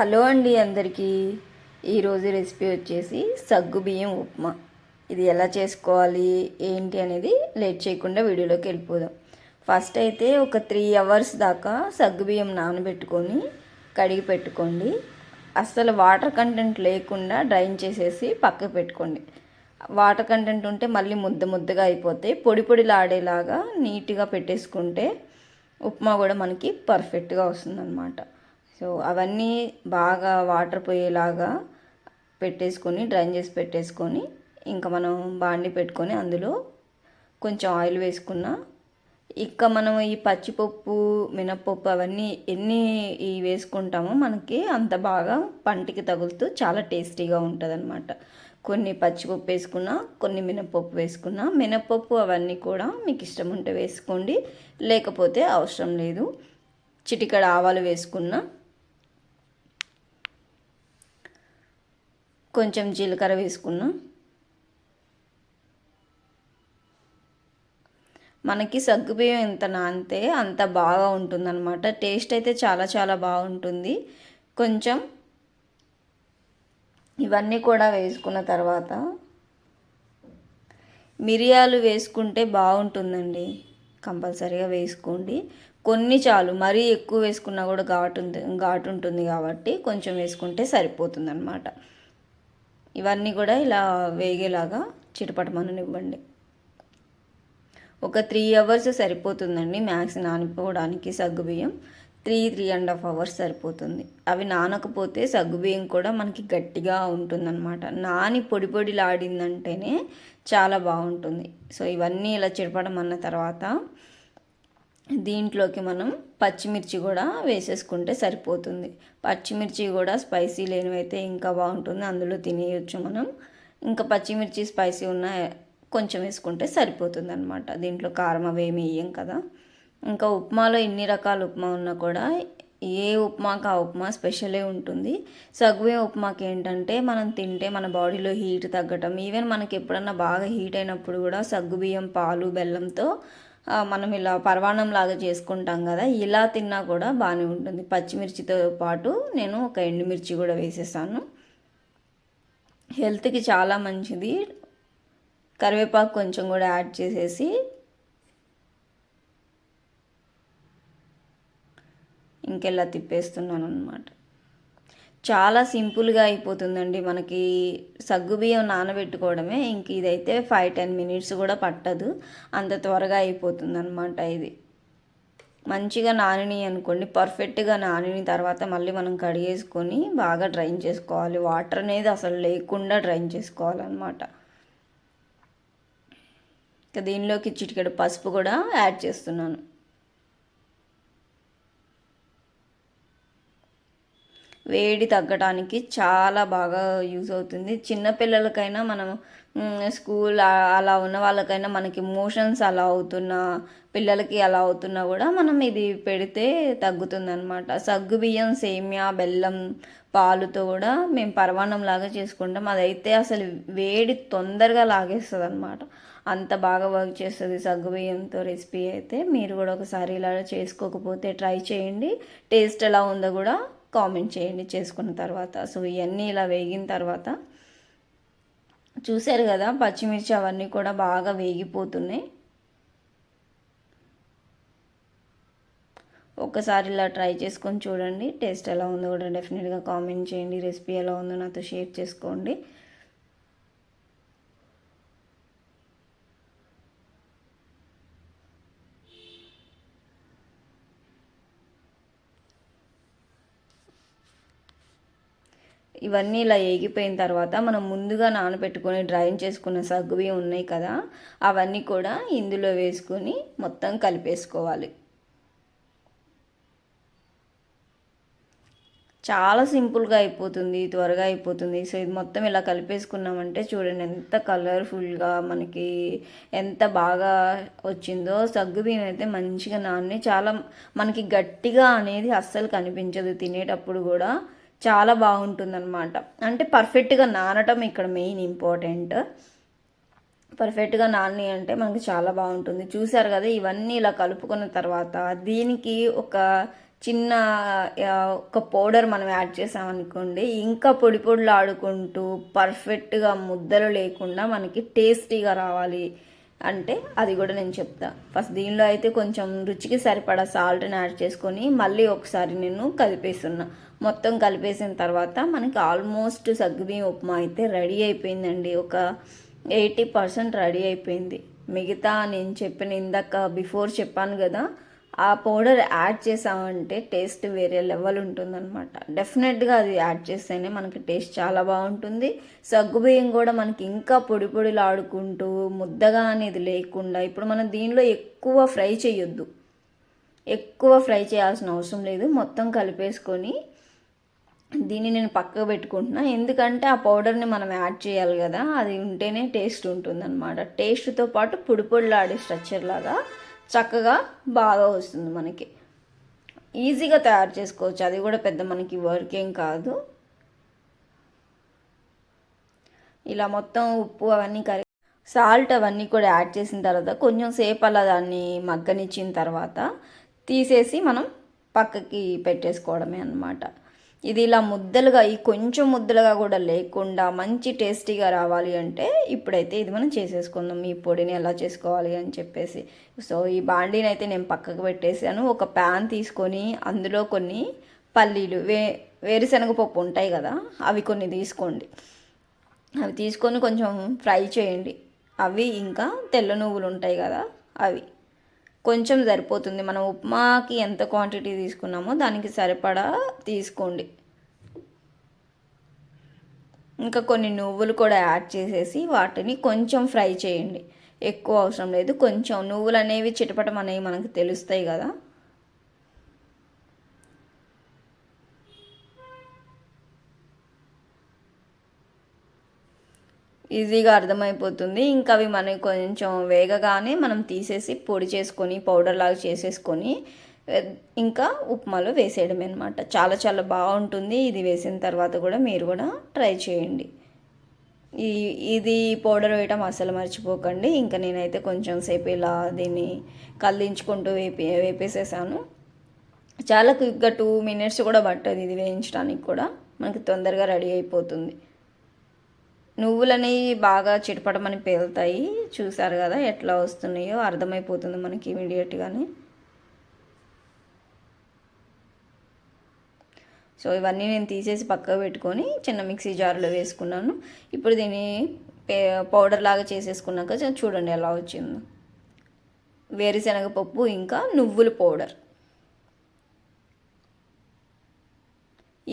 Hello అండి అందరికీ. ఈరోజు రెసిపీ వచ్చేసి సగ్గు బియ్యం ఉప్మా. ఇది ఎలా చేసుకోవాలి ఏంటి అనేది లేట్ చేయకుండా వీడియోలోకి వెళ్ళిపోదాం. ఫస్ట్ అయితే ఒక త్రీ అవర్స్ దాకా సగ్గు బియ్యం నానబెట్టుకొని కడిగి పెట్టుకోండి. అస్సలు వాటర్ కంటెంట్ లేకుండా డ్రైన్ చేసేసి పక్కకు పెట్టుకోండి. వాటర్ కంటెంట్ ఉంటే మళ్ళీ ముద్ద ముద్దగా అయిపోతాయి. పొడి పొడిలాడేలాగా నీట్గా పెట్టేసుకుంటే ఉప్మా కూడా మనకి పర్ఫెక్ట్గా వస్తుందన్నమాట. సో అవన్నీ బాగా వాటర్ పోయేలాగా పెట్టేసుకొని డ్రైన్ చేసి పెట్టేసుకొని ఇంకా మనం బాండి పెట్టుకొని అందులో కొంచెం ఆయిల్ వేసుకున్న ఇక మనం ఈ పచ్చిపప్పు మినప్పప్పు అవన్నీ ఎన్ని ఈ వేసుకుంటామో మనకి అంత బాగా పంటికి తగులుతూ చాలా టేస్టీగా ఉంటుంది కొన్ని పచ్చిపప్పు వేసుకున్నా కొన్ని మినపప్పు వేసుకున్నా మినపప్పు అవన్నీ కూడా మీకు ఇష్టం ఉంటే వేసుకోండి లేకపోతే అవసరం లేదు. చిటికడ ఆవాలు వేసుకున్నా కొంచెం జీలకర్ర వేసుకున్నాం. మనకి సగ్గుబియ్యం ఎంత నానితే అంత బాగా ఉంటుందన్నమాట. టేస్ట్ అయితే చాలా చాలా బాగుంటుంది. కొంచెం ఇవన్నీ కూడా వేసుకున్న తర్వాత మిరియాలు వేసుకుంటే బాగుంటుందండి. కంపల్సరీగా వేసుకోండి. కొన్ని చాలు మరీ ఎక్కువ వేసుకున్నా కూడా ఘాటు ఉంది ఘాటు ఉంటుంది కాబట్టి కొంచెం వేసుకుంటే సరిపోతుంది ఇవన్నీ కూడా ఇలా వేగేలాగా చిటపటమననివ్వండి ఒక త్రీ అవర్స్ సరిపోతుందండి మ్యాక్స్ నానిపోవడానికి సగ్గుబియ్యం three three and half hours సరిపోతుంది. అవి నానకపోతే సగ్గుబియ్యం కూడా మనకి గట్టిగా ఉంటుందన్నమాట. నాని పొడి పొడిలాడిందంటేనే చాలా బాగుంటుంది. సో ఇవన్నీ ఇలా చిరపడం అన్న తర్వాత దీంట్లోకి మనం పచ్చిమిర్చి కూడా వేసేసుకుంటే సరిపోతుంది. పచ్చిమిర్చి కూడా స్పైసీ లేనివైతే ఇంకా బాగుంటుంది. అందులో తినేయచ్చు మనం. ఇంకా పచ్చిమిర్చి స్పైసీ ఉన్న కొంచెం వేసుకుంటే సరిపోతుంది అనమాట దీంట్లో కారం అవేమి వేయం కదా. ఇంకా ఉప్మాలో ఇన్ని రకాల ఉప్మా ఉన్నా కూడా ఏ ఉప్మాకి ఆ ఉప్మా స్పెషలే ఉంటుంది. సగ్వే ఉప్మాకి ఏంటంటే మనం తింటే మన బాడీలో హీట్ తగ్గటం. ఈవెన్ మనకి ఎప్పుడన్నా బాగా హీట్ అయినప్పుడు కూడా సగ్గుబియ్యం పాలు బెల్లంతో మనం ఇలా పర్వాణం లాగా చేసుకుంటాం కదా ఇలా తిన్నా కూడా బాగానే ఉంటుంది. పచ్చిమిర్చితో పాటు నేను ఒక ఎండుమిర్చి కూడా వేసేసాను. హెల్త్కి చాలా మంచిది. కరివేపాకు కొంచెం కూడా యాడ్ చేసేసి ఇంకెలా తిప్పేస్తున్నాను అనమాట చాలా సింపుల్గా అయిపోతుందండి మనకి సగ్గుబియ్యం నానబెట్టుకోవడమే. ఇంక ఇదైతే ఫైవ్ టెన్ మినిట్స్ కూడా పట్టదు. అంత త్వరగా అయిపోతుంది అనమాట ఇది. మంచిగా నానిని అనుకోండి పర్ఫెక్ట్గా నానిన తర్వాత మళ్ళీ మనం కడిగేసుకొని బాగా డ్రైన్ చేసుకోవాలి. వాటర్ అనేది అసలు లేకుండా డ్రైన్ చేసుకోవాలన్నమాట. ఇక దీనిలోకి చిటికెడు పసుపు కూడా యాడ్ చేస్తున్నాను. వేడి తగ్గడానికి చాలా బాగా యూజ్ అవుతుంది. చిన్నపిల్లలకైనా మనం స్కూల్ అలా ఉన్న వాళ్ళకైనా మనకి మోషన్స్ అలా అవుతున్నా పిల్లలకి అలా అవుతున్నా కూడా మనం ఇది పెడితే తగ్గుతుందనమాట సగ్గుబియ్యం సగ్గు బియ్యం సేమియా బెల్లం పాలుతో కూడా మేము పరమాణం లాగా చేసుకుంటాం. అదైతే అసలు వేడి తొందరగా లాగేస్తుంది అనమాట అంత బాగా వర్క్ చేస్తుంది సగ్గుబియ్యంతో రెసిపీ అయితే. మీరు కూడా ఒకసారి ఇలా చేసుకోకపోతే ట్రై చేయండి. టేస్ట్ ఎలా ఉందో కూడా కామెంట్ చేయండి చేసుకున్న తర్వాత. సో ఇవన్నీ ఇలా వేగిన తర్వాత చూశారు కదా పచ్చిమిర్చి అవన్నీ కూడా బాగా వేగిపోతున్నాయి. ఒక్కసారి ఇలా ట్రై చేసుకొని చూడండి. టేస్ట్ ఎలా ఉందో కూడా డెఫినెట్గా కామెంట్ చేయండి. రెసిపీ ఎలా ఉందో నాతో షేర్ చేసుకోండి. ఇవన్నీ ఇలా ఏగిపోయిన తర్వాత మనం ముందుగా నానబెట్టుకొని డ్రైన్ చేసుకున్న సగ్గువి ఉన్నాయి కదా అవన్నీ కూడా ఇందులో వేసుకొని మొత్తం కలిపేసుకోవాలి. చాలా సింపుల్గా అయిపోతుంది త్వరగా అయిపోతుంది. సో ఇది మొత్తం ఇలా కలిపేసుకున్నామంటే చూడండి ఎంత కలర్ఫుల్గా మనకి ఎంత బాగా వచ్చిందో. సగ్గు బియ్యం అయితే మంచిగా నాని చాలా మనకి గట్టిగా అనేది అస్సలు కనిపించదు. తినేటప్పుడు కూడా చాలా బాగుంటుందన్నమాట. అంటే పర్ఫెక్ట్గా నానటం ఇక్కడ మెయిన్ ఇంపార్టెంట్ పర్ఫెక్ట్గా నాని అంటే మనకి చాలా బాగుంటుంది. చూసారు కదా ఇవన్నీ ఇలా కలుపుకున్న తర్వాత దీనికి ఒక చిన్న ఒక పౌడర్ మనం యాడ్ చేసామనుకోండి ఇంకా పొడి పొడులు ఆడుకుంటూ పర్ఫెక్ట్గా ముద్దలు లేకుండా మనకి టేస్టీగా రావాలి. అంటే అది కూడా నేను చెప్తా. ఫస్ట్ దీనిలో అయితే కొంచెం రుచికి సరిపడా సాల్ట్ని యాడ్ చేసుకొని మళ్ళీ ఒకసారి నేను కలిపేస్తున్నా. మొత్తం కలిపేసిన తర్వాత మనకి ఆల్మోస్ట్ సగ్గుబియ్యం ఉప్మా అయితే రెడీ అయిపోయిందండి. ఒక ఎయిటీ పర్సెంట్ రెడీ అయిపోయింది. మిగతా నేను చెప్పిన ఇందాక బిఫోర్ చెప్పాను కదా ఆ పౌడర్ యాడ్ చేసామంటే టేస్ట్ వేరే లెవెల్ ఉంటుందన్నమాట. డెఫినెట్గా అది యాడ్ చేస్తేనే మనకి టేస్ట్ చాలా బాగుంటుంది. సగ్గుబియ్యం కూడా మనకి ఇంకా పొడి పొడిలు ఆడుకుంటూ ముద్దగా అనేది లేకుండా ఇప్పుడు మనం దీనిలో ఎక్కువ ఫ్రై చేయొద్దు. ఎక్కువ ఫ్రై చేయాల్సిన అవసరం లేదు. మొత్తం కలిపేసుకొని దీన్ని నేను పక్కకు పెట్టుకుంటున్నా. ఎందుకంటే ఆ పౌడర్ని మనం యాడ్ చేయాలి కదా అది ఉంటేనే టేస్ట్ ఉంటుందన్నమాట. టేస్ట్తో పాటు పొడి పొడిలాడే స్ట్రక్చర్ లాగా చక్కగా బాగా వస్తుంది మనకి. ఈజీగా తయారు చేసుకోవచ్చు. అది కూడా పెద్ద మనకి వర్క్ ఏం కాదు. ఇలా మొత్తం ఉప్పు అవన్నీ కరి సాల్ట్ అవన్నీ కూడా యాడ్ చేసిన తర్వాత కొంచెం సేపు అలా దాన్ని మగ్గనిచ్చిన తర్వాత తీసేసి మనం పక్కకి పెట్టేసుకోవడమే అన్నమాట. ఇది ఇలా ముద్దలుగా ఈ కొంచెం ముద్దలుగా కూడా లేకుండా మంచి టేస్టీగా రావాలి అంటే ఇప్పుడైతే ఇది మనం చేసేసుకుందాం. ఈ పొడిని ఎలా చేసుకోవాలి అని చెప్పేసి. సో ఈ బాండీని అయితే నేను పక్కకు పెట్టేసాను ఒక ప్యాన్ తీసుకొని అందులో కొన్ని పల్లీలు వే వేరుశనగ పప్పు ఉంటాయి కదా అవి కొన్ని తీసుకోండి. అవి తీసుకొని కొంచెం ఫ్రై చేయండి. అవి ఇంకా తెల్ల నువ్వులు ఉంటాయి కదా అవి. కొంచెం సరిపోతుంది. మనం ఉప్మాకి ఎంత క్వాంటిటీ తీసుకున్నామో దానికి సరిపడా తీసుకోండి. ఇంకా కొన్ని నువ్వులు కూడా యాడ్ చేసేసి వాటిని కొంచెం ఫ్రై చేయండి. ఎక్కువ అవసరం లేదు. కొంచెం నువ్వులు అనేవి చిటపటం అనేవి మనకు తెలుస్తాయి కదా. ఈజీగా అర్థమైపోతుంది. ఇంకా అవి మనకి కొంచెం వేగగానే మనం తీసేసి పొడి చేసుకొని పౌడర్ లాగా చేసేసుకొని ఇంకా ఉప్మాలో వేసేయడమే అనమాట చాలా చాలా బాగుంటుంది. ఇది వేసిన తర్వాత కూడా మీరు కూడా ట్రై చేయండి. ఈ ఇది పౌడర్ వేయటం అసలు మర్చిపోకండి. ఇంకా నేనైతే కొంచెం సేపు ఇలా దీన్ని కల్లించుకుంటూ వేపి వేపేసేసాను. చాలా క్విక్గా టూ మినిట్స్ కూడా పట్టదు ఇది వేయించడానికి కూడా. మనకి తొందరగా రెడీ అయిపోతుంది. నువ్వులనేవి బాగా చిటపడమని పేలుతాయి. చూసారు కదా ఎట్లా వస్తున్నాయో అర్థమైపోతుంది మనకి ఇమీడియట్గానే. సో ఇవన్నీ నేను తీసేసి పక్కకు పెట్టుకొని చిన్న మిక్సీ జార్లో వేసుకున్నాను. ఇప్పుడు దీన్ని పౌడర్ లాగా చేసేసుకున్నాక చూడండి ఎలా వచ్చిందో. వేరుశనగ పప్పు ఇంకా నువ్వుల పౌడర్.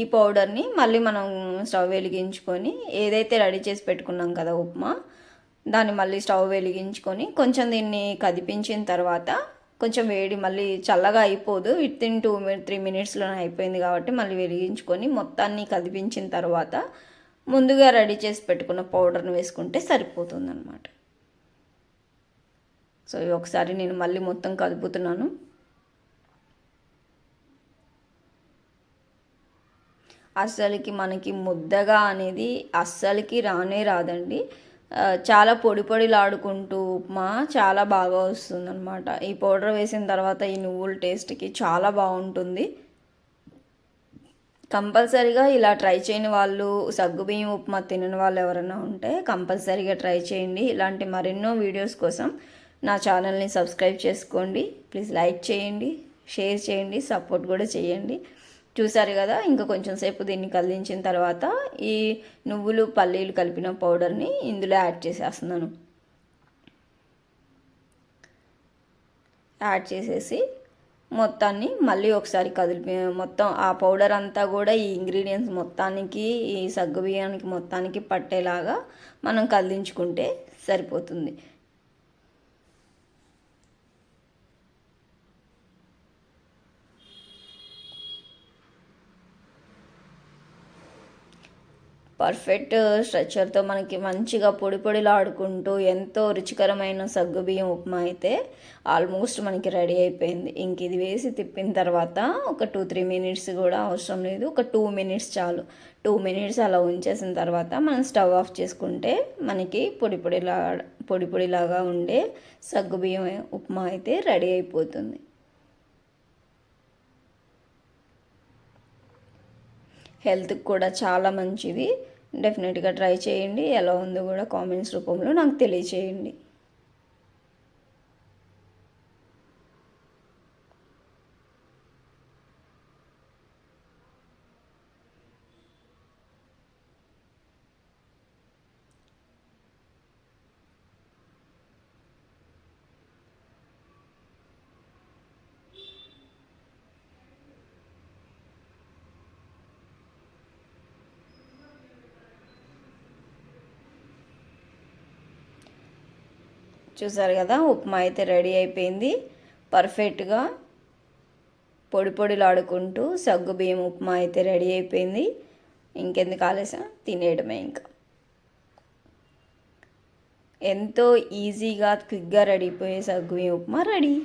ఈ పౌడర్ని మళ్ళీ మనం స్టవ్ వెలిగించుకొని ఏదైతే రెడీ చేసి పెట్టుకున్నాం కదా ఉప్మా దాన్ని మళ్ళీ స్టవ్ వెలిగించుకొని కొంచెం దీన్ని కదిపించిన తర్వాత కొంచెం వేడి మళ్ళీ చల్లగా అయిపోదు. విత్ ఇన్ టూ త్రీ మినిట్స్లోనే అయిపోయింది కాబట్టి మళ్ళీ వెలిగించుకొని మొత్తాన్ని కదిపించిన తర్వాత ముందుగా రెడీ చేసి పెట్టుకున్న పౌడర్ని వేసుకుంటే సరిపోతుంది అనమాట సో ఒకసారి నేను మళ్ళీ మొత్తం కదుపుతున్నాను. అస్సలకి మనకి ముద్దగా అనేది అస్సలకి రానే రాదండి. చాలా పొడి పొడిలాడుకుంటూ ఉప్మా చాలా బాగా వస్తుంది అనమాట ఈ పౌడర్ వేసిన తర్వాత ఈ నువ్వుల టేస్ట్కి చాలా బాగుంటుంది. కంపల్సరీగా ఇలా ట్రై చేయని వాళ్ళు సగ్గుబియ్యం ఉప్మా తినని వాళ్ళు ఎవరైనా ఉంటే కంపల్సరీగా ట్రై చేయండి. ఇలాంటి మరెన్నో వీడియోస్ కోసం నా ఛానల్ని సబ్స్క్రైబ్ చేసుకోండి. ప్లీజ్ లైక్ చేయండి షేర్ చేయండి సపోర్ట్ కూడా చేయండి. చూసారు కదా ఇంకా కొంచెం సేపు దీన్ని కదిలించిన తర్వాత ఈ నువ్వులు పల్లీలు కలిపిన పౌడర్ని ఇందులో యాడ్ చేసేస్తున్నాను. యాడ్ చేసేసి మొత్తాన్ని మళ్ళీ ఒకసారి కదిలిపి మొత్తం ఆ పౌడర్ అంతా కూడా ఈ ఇంగ్రీడియంట్స్ మొత్తానికి ఈ సగ్గుబియ్యానికి మొత్తానికి పట్టేలాగా మనం కదిలించుకుంటే సరిపోతుంది. పర్ఫెక్ట్ uh, స్ట్రక్చర్తో మనకి మంచిగా పొడి పొడిలాడుకుంటూ ఎంతో రుచికరమైన సగ్గుబియ్యం ఉప్మా అయితే ఆల్మోస్ట్ మనకి రెడీ అయిపోయింది. ఇంక ఇది వేసి తిప్పిన తర్వాత ఒక టూ త్రీ మినిట్స్ కూడా అవసరం లేదు. ఒక టూ మినిట్స్ చాలు. టూ మినిట్స్ అలా ఉంచేసిన తర్వాత మనం స్టవ్ ఆఫ్ చేసుకుంటే మనకి పొడి పొడిలా పొడి పొడిలాగా ఉండే సగ్గుబియ్యం ఉప్మా అయితే రెడీ అయిపోతుంది. హెల్త్కి కూడా చాలా మంచిది. డెఫినెట్గా ట్రై చేయండి. ఎలా ఉందో కూడా కామెంట్స్ రూపంలో నాకు తెలియచేయండి. చూసారు కదా ఉప్మా అయితే రెడీ అయిపోయింది. పర్ఫెక్ట్గా పొడి పొడిలాడుకుంటూ సగ్గు బియ్యం ఉప్మా అయితే రెడీ అయిపోయింది. ఇంకెందుకు ఆలస్యం? తినేయడమే ఇంకా. ఎంతో ఈజీగా క్విక్గా రెడీ అయిపోయే సగ్గు బియ్యం ఉప్మా రెడీ.